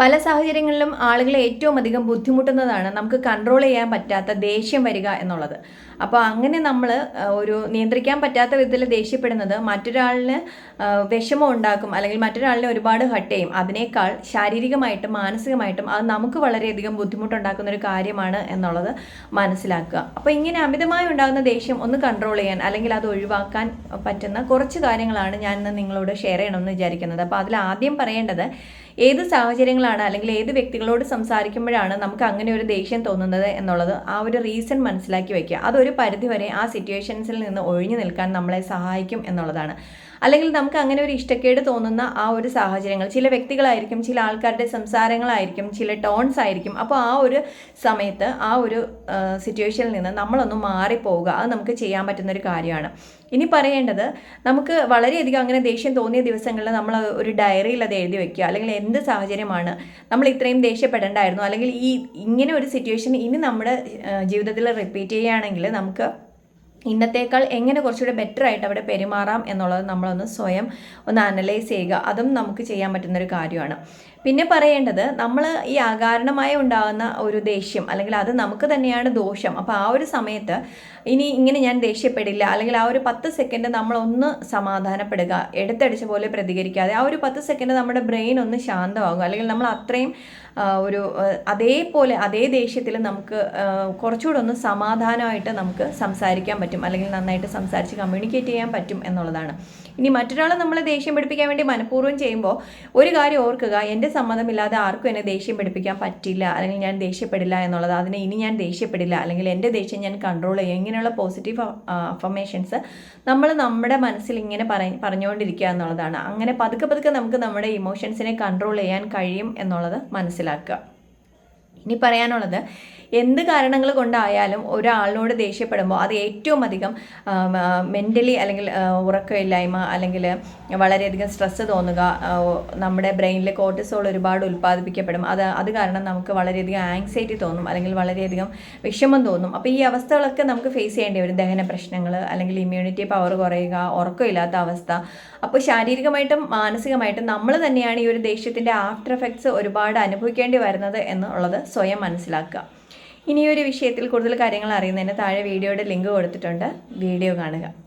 പല സാഹചര്യങ്ങളിലും ആളുകളെ ഏറ്റവും അധികം ബുദ്ധിമുട്ടുന്നതാണ് നമുക്ക് കൺട്രോൾ ചെയ്യാൻ പറ്റാത്ത ദേഷ്യം വരിക എന്നുള്ളത്. അപ്പോൾ അങ്ങനെ നമ്മൾ ഒരു നിയന്ത്രിക്കാൻ പറ്റാത്ത വിധത്തിൽ ദേഷ്യപ്പെടുന്നത് മറ്റൊരാളിന് വിഷമം ഉണ്ടാക്കും അല്ലെങ്കിൽ മറ്റൊരാളിനെ ഒരുപാട് ഹട്ട് ചെയ്യും. അതിനേക്കാൾ ശാരീരികമായിട്ടും മാനസികമായിട്ടും അത് നമുക്ക് വളരെയധികം ബുദ്ധിമുട്ടുണ്ടാക്കുന്ന ഒരു കാര്യമാണ് എന്നുള്ളത് മനസ്സിലാക്കുക. അപ്പോൾ ഇങ്ങനെ അമിതമായി ഉണ്ടാകുന്ന ദേഷ്യം ഒന്ന് കൺട്രോൾ ചെയ്യാൻ അല്ലെങ്കിൽ അത് ഒഴിവാക്കാൻ പറ്റുന്ന കുറച്ച് കാര്യങ്ങളാണ് ഞാൻ ഇന്ന് നിങ്ങളോട് ഷെയർ ചെയ്യണമെന്ന് വിചാരിക്കുന്നത്. അപ്പോൾ അതിൽ ആദ്യം പറയേണ്ടത് ഏത് സാഹചര്യങ്ങളാണ് അല്ലെങ്കിൽ ഏത് വ്യക്തികളോട് സംസാരിക്കുമ്പോഴാണ് നമുക്ക് അങ്ങനെ ഒരു ദേഷ്യം തോന്നുന്നത് എന്നുള്ളത് ആ ഒരു റീസൺ മനസ്സിലാക്കി വയ്ക്കുക അതൊരു പരിധിവരെ ആ സിറ്റുവേഷൻസിൽ നിന്ന് ഒഴിഞ്ഞു നിൽക്കാൻ നമ്മളെ സഹായിക്കും എന്നുള്ളതാണ്. അല്ലെങ്കിൽ നമുക്ക് അങ്ങനെ ഒരു ഇഷ്ടക്കേട് തോന്നുന്ന ആ ഒരു സാഹചര്യങ്ങൾ ചില വ്യക്തികളായിരിക്കും ചില ആൾക്കാരുടെ സംസാരങ്ങളായിരിക്കും ചില ടോൺസ് ആയിരിക്കും. അപ്പോൾ ആ ഒരു സമയത്ത് ആ ഒരു സിറ്റുവേഷനിൽ നിന്ന് നമ്മളൊന്ന് മാറിപ്പോവുക. അത് നമുക്ക് ചെയ്യാൻ പറ്റുന്ന ഒരു കാര്യമാണ്. ഇനി പറയേണ്ടത് നമുക്ക് വളരെയധികം അങ്ങനെ ദേഷ്യം തോന്നിയ ദിവസങ്ങളിൽ നമ്മൾ ഒരു ഡയറിയിൽ അത് എഴുതി വെക്കുക. അല്ലെങ്കിൽ എന്ത് സാഹചര്യമാണ് നമ്മൾ ഇത്രയും ദേഷ്യപ്പെടേണ്ടായിരുന്നു. അല്ലെങ്കിൽ ഈ ഇങ്ങനെ ഒരു സിറ്റുവേഷൻ ഇനി നമ്മുടെ ജീവിതത്തിൽ റിപ്പീറ്റ് ചെയ്യുകയാണെങ്കിൽ നമുക്ക് ഇന്നത്തേക്കാൾ എങ്ങനെ കുറച്ചുകൂടെ ബെറ്റർ ആയിട്ട് അവിടെ പെരുമാറാം എന്നുള്ളത് നമ്മളൊന്ന് സ്വയം ഒന്ന് അനലൈസ് ചെയ്യുക. അതും നമുക്ക് ചെയ്യാൻ പറ്റുന്ന ഒരു കാര്യമാണ്. പിന്നെ പറയേണ്ടത് നമ്മൾ ഈ അകാരണമായി ഉണ്ടാകുന്ന ഒരു ദേഷ്യം അല്ലെങ്കിൽ അത് നമുക്ക് തന്നെയാണ് ദോഷം. അപ്പോൾ ആ ഒരു സമയത്ത് ഇനി ഇങ്ങനെ ഞാൻ ദേഷ്യപ്പെടില്ല അല്ലെങ്കിൽ ആ ഒരു പത്ത് സെക്കൻഡ് നമ്മളൊന്ന് സമാധാനപ്പെടുക എടുത്തടിച്ച പോലെ പ്രതികരിക്കാതെ ആ ഒരു പത്ത് സെക്കൻഡ് നമ്മുടെ ബ്രെയിൻ ഒന്ന് ശാന്തമാകും അല്ലെങ്കിൽ നമ്മൾ അത്രയും ഒരു അതേപോലെ അതേ ദേഷ്യത്തിൽ നമുക്ക് കുറച്ചുകൂടെ ഒന്ന് സമാധാനമായിട്ട് നമുക്ക് സംസാരിക്കാൻ പറ്റും. അല്ലെങ്കിൽ നന്നായിട്ട് സംസാരിച്ച് കമ്മ്യൂണിക്കേറ്റ് ചെയ്യാൻ പറ്റും എന്നുള്ളതാണ്. ഇനി മറ്റൊരാളെ നമ്മൾ ദേഷ്യം പിടിപ്പിക്കാൻ വേണ്ടി മനഃപൂർവം ചെയ്യുമ്പോൾ ഒരു കാര്യം ഓർക്കുക എന്റെ സമ്മതമില്ലാതെ ആർക്കും എന്നെ ദേഷ്യം പിടിപ്പിക്കാൻ പറ്റില്ല. അല്ലെങ്കിൽ ഞാൻ ദേഷ്യപ്പെടില്ല എന്നുള്ളത്. അതിനെ ഇനി ഞാൻ ദേഷ്യപ്പെടില്ല. അല്ലെങ്കിൽ എന്റെ ദേഷ്യം ഞാൻ കൺട്രോൾ ചെയ്യും. ഇങ്ങനെയുള്ള പോസിറ്റീവ് അഫർമേഷൻസ് നമ്മൾ നമ്മുടെ മനസ്സിൽ ഇങ്ങനെ പറ പറഞ്ഞുകൊണ്ടിരിക്കുക എന്നുള്ളതാണ്. അങ്ങനെ പതുക്കെ പതുക്കെ നമുക്ക് നമ്മുടെ ഇമോഷൻസിനെ കൺട്രോൾ ചെയ്യാൻ കഴിയും എന്നുള്ളത് മനസ്സിലാക്കുക. ഇനി പറയാനുള്ളത് എന്ത് കാരണങ്ങൾ കൊണ്ടായാലും ഒരാളിനോട് ദേഷ്യപ്പെടുമ്പോൾ അത് ഏറ്റവും അധികം മെന്റലി അല്ലെങ്കിൽ ഉറക്കമില്ലായ്മ അല്ലെങ്കിൽ വളരെയധികം സ്ട്രെസ്സ് തോന്നുക നമ്മുടെ ബ്രെയിനിൽ കോർട്ടിസോൾ ഒരുപാട് ഉൽപ്പാദിപ്പിക്കപ്പെടും. അത് അത് കാരണം നമുക്ക് വളരെയധികം ആങ്സൈറ്റി തോന്നും അല്ലെങ്കിൽ വളരെയധികം വിഷമം തോന്നും. അപ്പോൾ ഈ അവസ്ഥകളൊക്കെ നമുക്ക് ഫേസ് ചെയ്യേണ്ടി വരും. ദഹന പ്രശ്നങ്ങൾ അല്ലെങ്കിൽ ഇമ്മ്യൂണിറ്റി പവർ കുറയുക ഉറക്കമില്ലാത്ത അവസ്ഥ. അപ്പോൾ ശാരീരികമായിട്ടും മാനസികമായിട്ടും നമ്മൾ തന്നെയാണ് ഈ ഒരു ദേഷ്യത്തിന്റെ ആഫ്റ്റർ എഫക്ട്സ് ഒരുപാട് അനുഭവിക്കേണ്ടി വരുന്നത് എന്നുള്ളത് സ്വയം മനസ്സിലാക്കുക. ഇനിയൊരു വിഷയത്തിൽ കൂടുതൽ കാര്യങ്ങൾ അറിയുന്നതിന് താഴെ വീഡിയോയുടെ ലിങ്ക് കൊടുത്തിട്ടുണ്ട്. വീഡിയോ കാണുക.